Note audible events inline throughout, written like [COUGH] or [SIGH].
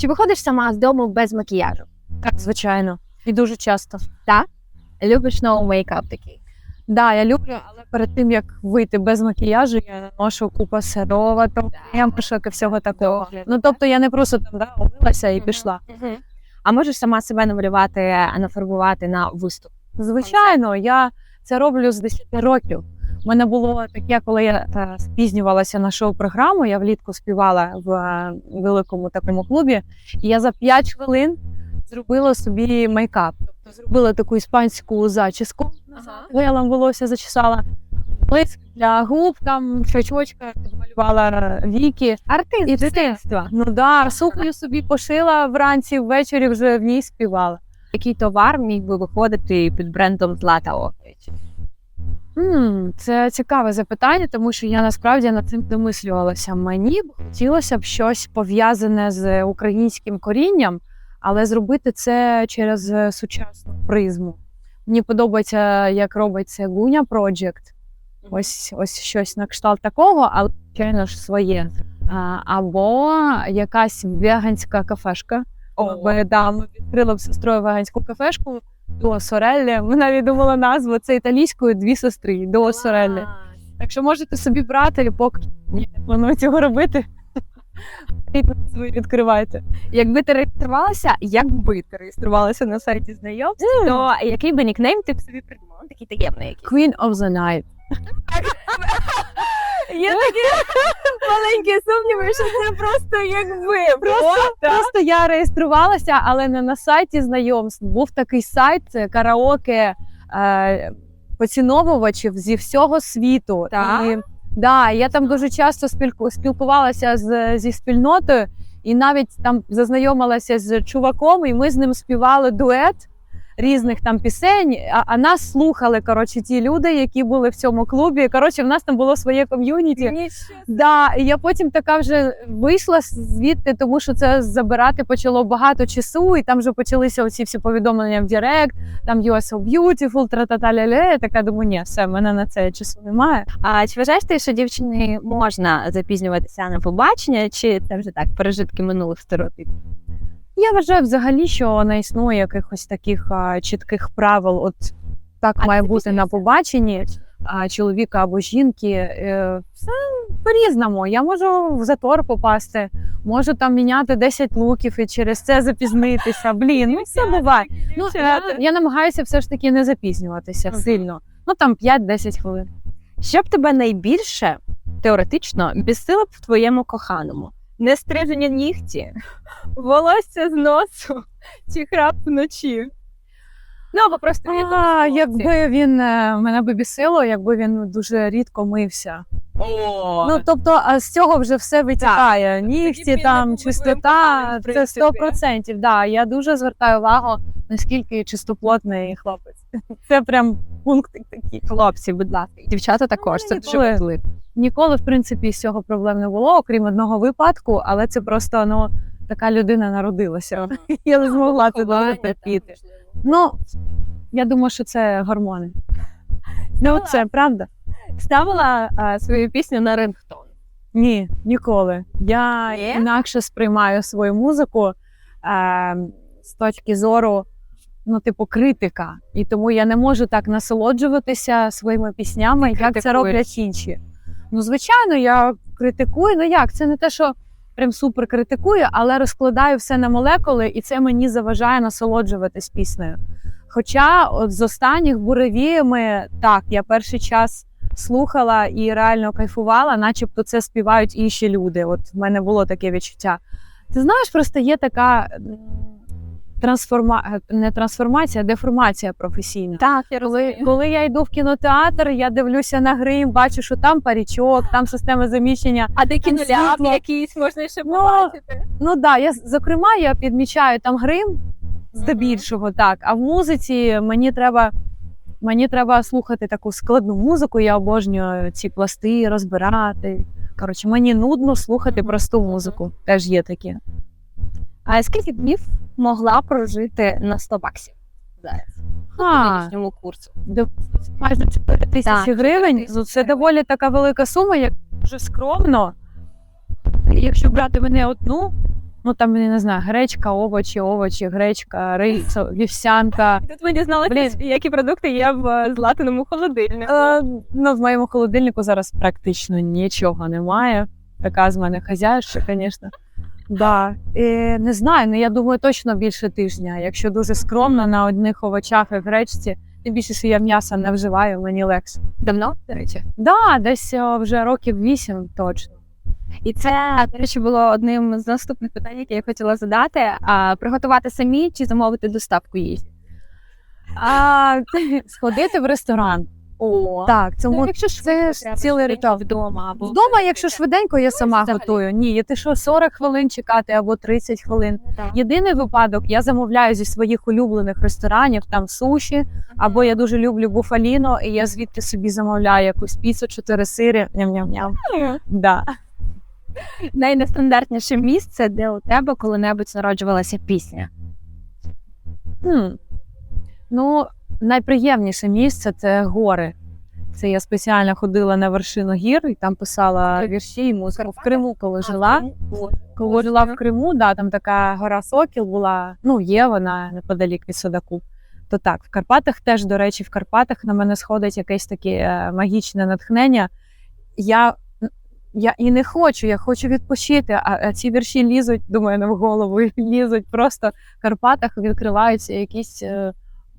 Чи виходиш сама з дому без макіяжу? Так, звичайно. І дуже часто. Так? Любиш новий мейкап такий? Да, я люблю, але перед тим як вийти без макіяжу, я наношу купа сироваток, ямпишок і всього такого. Ну тобто я не просто там да, умилася і пішла. А можеш сама себе намалювати, нафарбувати на виступ? Звичайно, я це роблю з 10 років. У мене було таке, коли я та, спізнювалася на шоу-програму. Я влітку співала в е, великому такому клубі, і я за 5 хвилин зробила собі мейкап. Тобто зробила таку іспанську зачіску, вейлом волосся зачесала, блиск для губ, там щочочка, підмалювала віки. Артист І дитинства. Ну да, сукню собі пошила вранці, ввечері вже в ній співала. Який товар міг би виходити під брендом Злата Окович? Це цікаве запитання, тому що я насправді над цим домислювалася. Мені б хотілося б щось пов'язане з українським корінням, але зробити це через е, сучасну призму. Мені подобається, як робить це Гуня Project. Ось ось щось на кшталт такого, але звичайно ж своє. А, або якась веганська кафешка. Ми, да, ми відкрили з сестрою веганську кафешку до Сореллі. вона навіть назву це італійською дві сестри до Сореллі. Так що можете собі брати, поки ні, не планую цього робити. [LAUGHS] Ви відкривайте. Якби ти реєструвалася, якби ти реєструвалася на сайті знайомств, то який би нікнейм ти б собі придумала? Такий таємний який. Queen of the Night. Є такі маленькі сумніви, що це просто якби. Просто, просто я реєструвалася, але не на сайті знайомств. Був такий сайт караоке е, поціновувачів зі всього світу. Так? І, да, я там дуже часто спілку, спілкувалася з, зі спільнотою, і навіть там зазнайомилася з чуваком, і ми з ним співали дует різних там пісень. А, а нас слухали коротше, ті люди, які були в цьому клубі. Коротше, в нас там було своє ком'юніті. Да, і я потім така вже вийшла звідти, тому що це забирати почало багато часу, і там вже почалися оці всі повідомлення в Директ, там you are so beautiful, тра-та-та-ля-ля. Я така думаю, ні, все, мене на це часу немає. А чи вважаєш ти, що дівчині можна запізнюватися на побачення, чи це вже так пережитки минулих стереотипів? Я вважаю взагалі, що не існує якихось таких а, чітких правил. От так А має ти бути на побаченні а, чоловіка або жінки. Е, все по-різному. Я можу в затор попасти, можу там міняти 10 луків і через це запізнитися. Блін, ну все буває. Ну, я, я намагаюся все ж таки не запізнюватися сильно. Ну там 5-10 хвилин. Що б тебе найбільше теоретично бісило б в твоєму коханому? Нестрижені нігті, волосся з носу чи храп вночі? Ну або просто від А, якби він е, мене би бісило, якби він дуже рідко мився. О, Ну тобто, а з цього вже все витікає. Тоді Нігті, він там не був чистота, в це принципі. 100%. Да, я дуже звертаю увагу, наскільки чистоплотний хлопець. [LAUGHS] Це прям пункт такий. хлопці, будь ласка, дівчата також. Це мене дуже важливо. Ніколи, в принципі, з цього проблем не було, окрім одного випадку, але це просто ну така людина народилася. [LAUGHS] Я не змогла це дуже терпіти. Ну я думаю, що це гормони. [LAUGHS] Ну це правда. Ставила а, свою пісню на рингтон. Ні, ніколи. Я Ні? інакше сприймаю свою музику е, з точки зору, ну, типу, критика. І тому я не можу так насолоджуватися своїми піснями, як це роблять інші. Ну, звичайно, я критикую. Ну як, це не те, що прям супер критикую, але розкладаю все на молекули, і це мені заважає насолоджуватись піснею. Хоча от з останніх буревіями, так, я перший час слухала і реально кайфувала, начебто це співають інші люди. От в мене було таке відчуття. Ти знаєш, просто є така трансформа... не трансформація, а деформація професійна. Так, я Коли, коли я йду в кінотеатр, я дивлюся на грим, бачу, що там парічок, там система заміщення. А де кіноляп якийсь можна ще Ну, побачити? Ну да, я зокрема я підмічаю там грим здебільшого, так. А в музиці мені треба. Мені треба слухати таку складну музику. Я обожнюю ці пласти розбирати. Коротше, мені нудно слухати просту музику. Теж є таке. А скільки днів могла прожити на 100 баксів зараз? А, нинішньому курсу. майже 4 тисячі гривень. Ну, Це доволі така велика сума, як дуже скромно. Якщо брати мене одну, Ну там я не знаю, гречка, овочі, овочі, гречка, рис, [LAUGHS] вівсянка. Тут ми дізналися, які продукти є в е, златаному холодильнику. Е, ну, в моєму холодильнику зараз практично нічого немає. Така з мене хазяйша, звісно. Да. Е, не знаю, ну я думаю, точно більше тижня. Якщо дуже скромно на одних овочах і гречці, тим більше, що я м'яса не вживаю, мені легше. Давно, до речі. Да, десь вже років вісім точно. І це, до речі, було одним з наступних питань, які я хотіла задати. А приготувати самі чи замовити доставку їжі? А [LAUGHS] сходити в ресторан. О, Так, це, мо- якщо це ж цілий ритуал. вдома або Вдома, якщо швиденько, я сама Взагалі. готую. Ні, ти що 40 хвилин чекати або 30 хвилин. Так. Єдиний випадок я замовляю зі своїх улюблених ресторанів, там суші, або я дуже люблю буфаліно, і я звідти собі замовляю якусь піцу, чотири сири. Ням-ням-ням. Да. [LAUGHS] найнестандартніше місце, де у тебе коли-небудь народжувалася пісня. Хм. Ну, найприємніше місце це гори. Це я спеціально ходила на вершину гір і там писала вірші і музику. В Криму, коли жила. Коли жила в Криму, да, там така гора Сокіл була. Ну, є вона неподалік від Судаку. То так, в Карпатах теж, до речі, в Карпатах на мене сходить якесь таке е, магічне натхнення. Я, я і не хочу, я хочу відпочити. А, а ці вірші лізуть до мене в голову, [LAUGHS] лізуть. Просто в Карпатах відкривається якийсь е,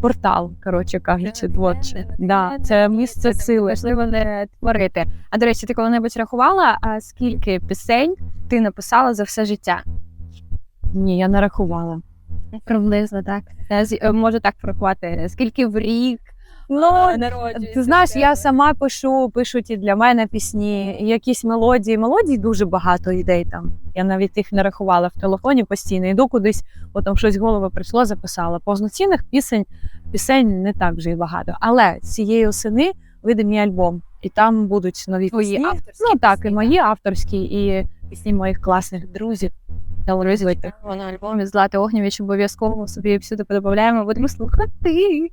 портал, коротше кажучи, творче. Да, це місце сили. Важливо не творити. А до речі, ти коли-небудь рахувала, а скільки пісень ти написала за все життя? Ні, я не рахувала. Приблизно так. Може е, Можу так порахувати. Скільки в рік Ну, народжується? Ти знаєш, я сама пишу, пишуть і для мене пісні, і якісь мелодії. Мелодій дуже багато ідей там. Я навіть їх не рахувала в телефоні постійно. Йду кудись, потім щось в голову прийшло, записала. Повноцінних пісень, пісень не так вже й багато. Але цієї осени вийде мій альбом, і там будуть нові Твої пісні. авторські Ну так, і пісні, мої авторські, і пісні моїх класних друзів. На альбомі Злати Огнєвіч обов'язково собі всюди додаємо, будемо слухати.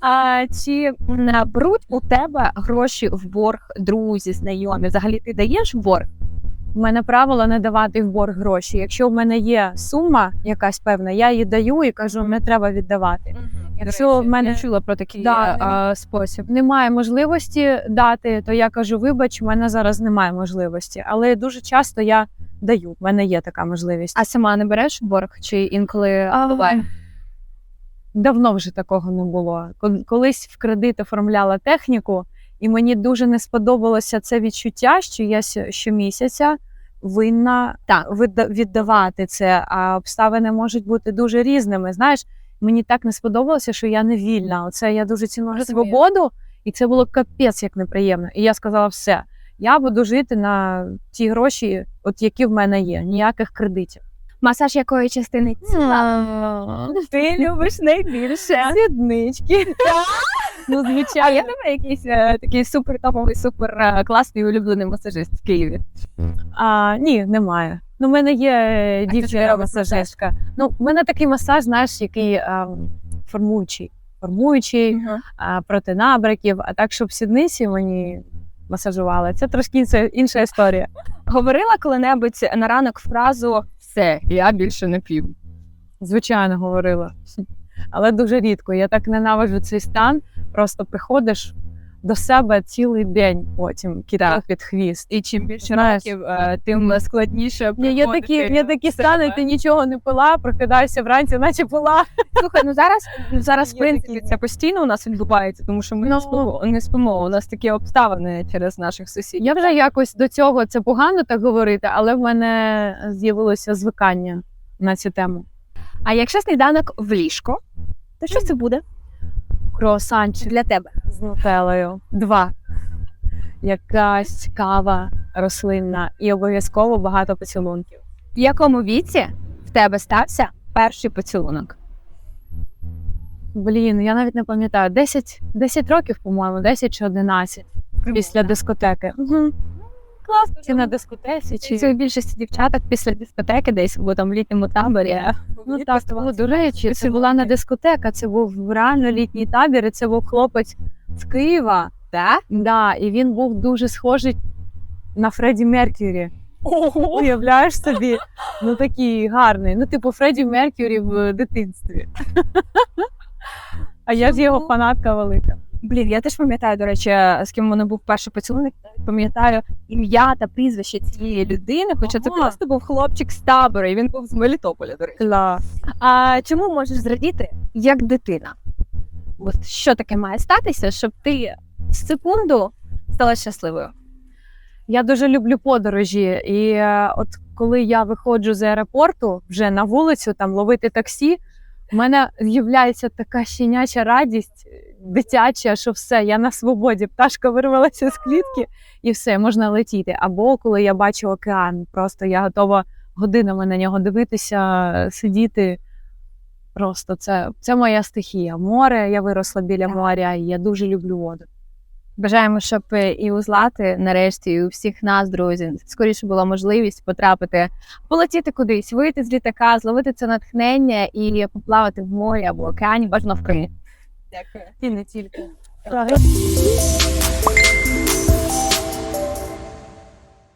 А чи м, беруть у тебе гроші в борг друзі, знайомі? Взагалі ти даєш в борг? У мене правило не давати в борг гроші. Якщо в мене є сума якась певна, я її даю і кажу, не треба віддавати. Якщо в мене чула про такий Да, а, спосіб. немає можливості дати, то я кажу: вибач, у мене зараз немає можливості. Але дуже часто я даю. В мене є така можливість. А сама не береш борг чи інколи буває? Давно вже такого не було. Колись в кредит оформляла техніку, і мені дуже не сподобалося це відчуття, що я щомісяця винна Так. віддавати це. А обставини можуть бути дуже різними. Знаєш, мені так не сподобалося, що я не вільна. Оце я дуже ціную свободу, і це було капець як неприємно. І я сказала: все, я буду жити на ті гроші, от які в мене є, ніяких кредитів. Масаж якої частини тіла? Ти любиш найбільше. Сіднички. Ну, звичайно. в тебе якийсь е, такий супер топовий, супер е, класний улюблений масажист в Києві? А, ні, немає. Ну, в мене є е, А хто тобі дівчина робить масажистка. Ну, в мене такий масаж, знаєш, який а, формуючий. Формуючий проти набряків, а так, щоб сідниці мені масажували. Це трошки інша, інша історія. Говорила коли-небудь на ранок фразу Все, я більше не п'ю. Звичайно, говорила. Але дуже рідко. Я так ненавиджу цей стан. Просто приходиш до себе цілий день, потім кидав під хвіст. І чим більше Знаєш, років, е, тим складніше Ні, є такі, є такі стани, ти нічого не пила, прокидаєшся вранці, наче пила. Слухай, ну зараз зараз в Є принципі такі. це постійно у нас відбувається, тому що ми Ну. не спимо. Не спимо. У нас такі обставини через наших сусідів. Я вже якось до цього це погано так говорити, але в мене з'явилося звикання на цю тему. А якщо сніданок в ліжко, то що це буде Круасанчик для тебе? з нутелою. Два. Якась кава рослинна і обов'язково багато поцілунків. В якому віці в тебе стався перший поцілунок? Блін, я навіть не пам'ятаю. 10, 10 років, по-моєму, 10 чи 11 після дискотеки. Угу. Класно. Чи на дискотеці, Чи чи у більшості дівчаток після дискотеки десь або там в літньому таборі. Ну так, було до речі, це була не дискотека, це був реально літній табір, і це був хлопець з Києва. Так? Да, і він був дуже схожий на Фредді Меркюрі. Уявляєш собі, ну такий гарний. Ну, типу Фредді Меркюрі в дитинстві. [LAUGHS] А я ж його фанатка велика. Блін, я теж пам'ятаю, до речі, з ким мене був перший поцілунок. Пам'ятаю ім'я та прізвище цієї людини, хоча це Ага. просто був хлопчик з табору, і він був з Мелітополя, до речі. А чому можеш зрадіти як дитина? От що таке має статися, щоб ти в секунду стала щасливою? Я дуже люблю подорожі, і е, от коли я виходжу з аеропорту вже на вулицю там ловити таксі, в мене з'являється така щеняча радість е, дитяча, що все, я на свободі. Пташка вирвалася з клітки і все, можна летіти. Або коли я бачу океан, просто я готова годинами на нього дивитися, сидіти. Просто це, це моя стихія. Море, я виросла біля моря, і я дуже люблю воду. Бажаємо, щоб і у Злати, нарешті, і у всіх нас, друзі, скоріше була можливість потрапити, полетіти кудись, вийти з літака, зловити це натхнення і поплавати в морі або океані, бажано в Кримі. Дякую. І не тільки.